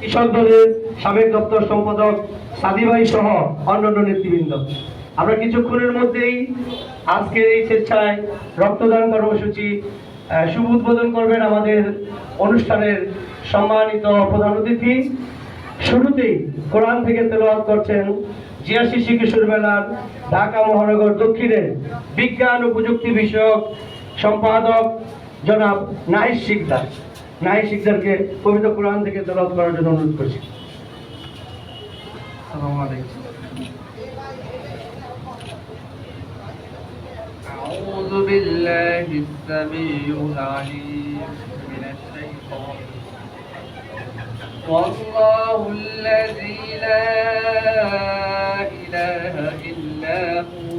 কৃষক দলের সাবেক দপ্তর সম্পাদক সাদি ভাই সহ অন্যান্য নেতৃবৃন্দ। আমরা কিছুক্ষণের মধ্যেই আজকের এই স্বেচ্ছায় রক্তদান কর্মসূচি শুভ উদ্বোধন করবেন আমাদের অনুষ্ঠানের সম্মানিত প্রধান অতিথি। শুরুতেই কোরআন থেকে তেলাওয়াত করছেন জিয়াশি শিকিশোর মেলার ঢাকা মহানগর দক্ষিণের বিজ্ঞান ও প্রযুক্তি বিষয়ক সম্পাদক জনাব নাহিদ শিকদার। নাহিদ শিকদারকে পবিত্র কোরআন থেকে তেলাওয়াত করার জন্য অনুরোধ করছি আসসালামু আলাইকুম أعوذ بالله السميع العليم من الشيطان والله الذي لا إله إلا هو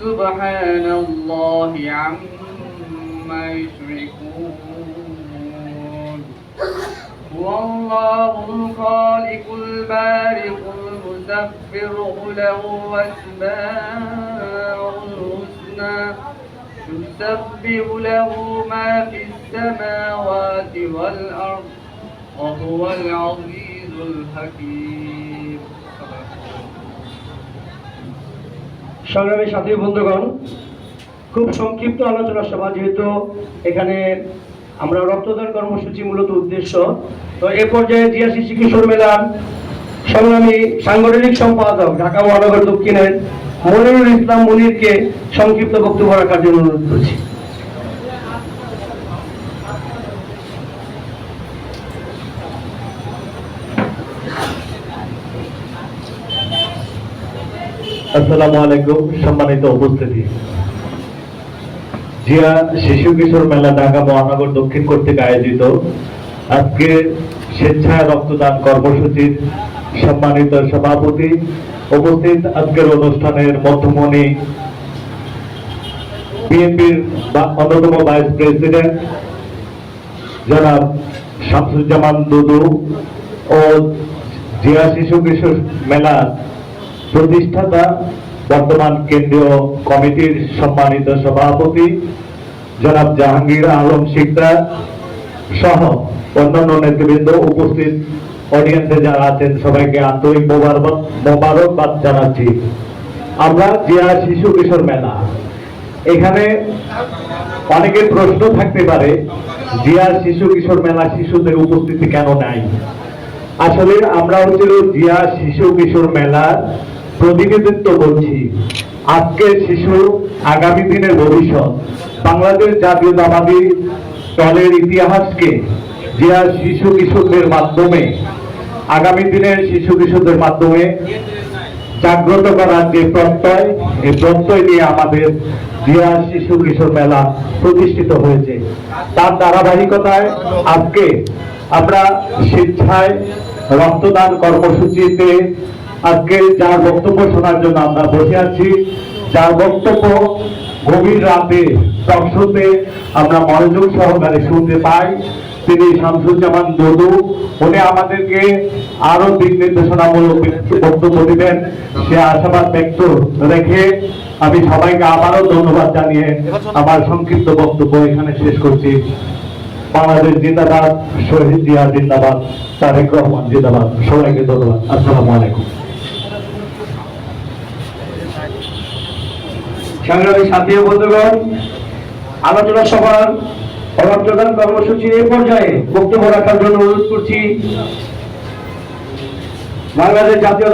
سبحان الله عما يشركون. هو الله الخالق البارئ المدبر له أسماء الحسنى يسبح له ما في السماوات والأرض وهو العزيز الحكيم. সংগ্রামী সাথী বন্ধুগণ, খুব সংক্ষিপ্ত আলোচনা সভা, যেহেতু এখানে আমরা রক্তদান কর্মসূচি মূলত উদ্দেশ্য। তো এ পর্যায়ে জিয়াসি কিশোর মেলার সংগ্রামী সাংগঠনিক সম্পাদক ঢাকা মহানগর দক্ষিণের মনিরুল ইসলাম মনিরকে সংক্ষিপ্ত বক্তব্য রাখার জন্য অনুরোধ করছি। আসসালামু আলাইকুম, সম্মানিত উপস্থিতি। জিয়া শিশু কিশোর মেলা ঢাকা মহানগর দক্ষিণ কর্তৃক আয়োজিত আজকে রক্তদান কর্মসূচির সম্মানিত সভাপতি উপস্থিত আজকের অনুষ্ঠানের মধ্যমণি বিএনপির অন্যতম ভাইস প্রেসিডেন্ট জনাব শামসুজ্জামান দুদু ও জিয়া শিশু কিশোর মেলার প্রতিষ্ঠাতা বর্তমান কেন্দ্রীয় কমিটির সম্মানিত সভাপতি, জনাব জাহাঙ্গীর আলম শিকদার সহ অন্যান্য নেতৃবৃন্দ উপস্থিত। অডিয়েন্সে যারা আছেন, সবাইকে আন্তরিক মোবারক মোবারকবাদ জানাচ্ছি। আমরা জিয়া শিশু কিশোর মেলা। এখানে অনেকের প্রশ্ন থাকতে পারে, জিয়া শিশু কিশোর মেলা শিশুদের উপস্থিতি কেন নাই? আসলে আমরা হচ্ছিল জিয়া শিশু কিশোর মেলার প্রতিনিধিত্ব করছি। আজকের শিশু আগামী দিনের ভবিষ্যৎ। বাংলাদেশ জাতীয়তাবাদী দলের ইতিহাসকে জিয়া শিশু কিশোরদের মাধ্যমে, আগামী দিনের শিশু কিশোরদের মাধ্যমে জাগ্রত করার যে প্রত্যয়, এই প্রত্যয় নিয়ে আমাদের জিয়া শিশু কিশোর মেলা প্রতিষ্ঠিত হয়েছে। তার ধারাবাহিকতায় আজকে আমরা স্বেচ্ছায় রক্তদান কর্মসূচিতে আজকে যার বক্তব্য শোনার জন্য আমরা বসে আছি, যার বক্তব্য গভীর রাতে টকশোতে আমরা মনোযোগ সহকারে শুনতে পাই, তিনি শামসুজ্জামান দদু উনি আমাদেরকে আরও দিক নির্দেশনামূলক বক্তব্য দিবেন। সে আশাবাদ ব্যক্ত রেখে আমি সবাইকে আবারও ধন্যবাদ জানিয়ে আমার সংক্ষিপ্ত বক্তব্য এখানে শেষ করছি। বাংলাদেশ জিন্দাবাদ, শহীদ জিয়া জিন্দাবাদ, তারেক রহমান জিন্দাবাদ। সবাইকে ধন্যবাদ। আসসালামু আলাইকুম। সংগ্রামী সাথী বন্ধুগণ, আলোচনা সভার কর্মসূচির এই পর্যায়ে বক্তব্য রাখার জন্য অনুরোধ করছি। বাংলাদেশ জাতীয়